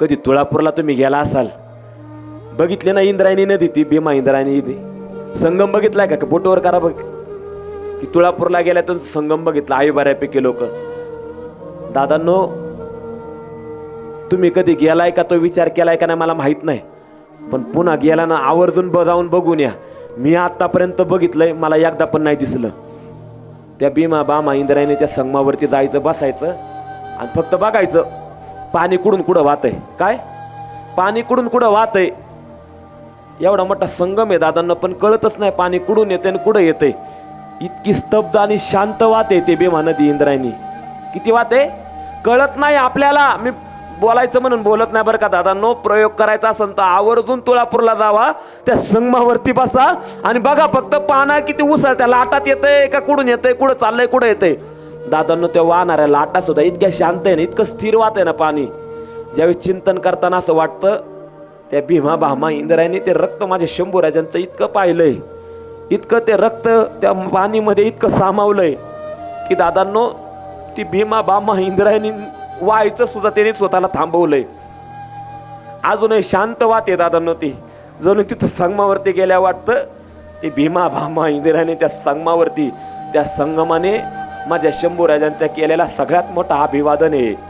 कधी तुळापूरला तुम्ही गेला असाल? बघितले ना इंद्रायणी नदी ती? भीमा इंद्रायणी नदी. संगम बघितलाय का? बोटवर करा बघ. की तुळापूरला गेल्या तर संगम बघितला आई बऱ्यापैकी लोक. दादांनो तुम्ही कधी गेलाय का? तो विचार केलाय का नाही मला माहीत नाही. पण पुन्हा गेला ना आवर्जून ब जाऊन बघून या. मी आतापर्यंत बघितलंय मला एकदा पण नाही दिसलं. त्या भीमा बामा इंद्रायणी त्या संगमावरती जायचं बसायचं आणि फक्त बघायचं. पाणी कुडून कुठं वाहत आहे काय? पाणी कुडून कुठं आहे एवढा मोठा संगम आहे दादांना पण कळतच नाही पाणी कुडून येते आणि कुठं येते इतकी स्तब्ध आणि शांत वात ते भीमा नदी इंद्रायणी. किती वाहते कळत नाही आपल्याला. मी बोलायचं म्हणून बोलत नाही बरं का दादांनो. प्रयोग करायचा असेल तर आवर्जून तुळापूरला जावा. त्या संगमावरती बसा. आणि बघा फक्त पाना किती उसळ त्या लाटात येतंय का कुठून येतंय? कुठं चाललंय कुठं येतंय? दादांनो त्या वाहणाऱ्या लाटा सुद्धा इतक्या शांत आहे ना इतकं स्थिर वाहत आहे ना पाणी. ज्यावेळी चिंतन करताना असं वाटतं त्या भीमा भामा इंद्रायने ते रक्त माझ्या शंभूराजांचं इतकं पाहिलंय. इतकं ते रक्त त्या पाणीमध्ये इतकं सामावलंय की दादांनो ती भीमा बामा इंद्रायणी व्हायचं सुद्धा त्याने स्वतःला थांबवलंय. अजूनही शांत वाहते दादांनो ती. जणू तिथं संगमावरती गेल्या वाटतं ती भीमा भामा इंदिराने त्या संगमावरती त्या संगमाने माझ्या शंभूराजांच्या केलेला सगळ्यात मोठा अभिवादन आहे.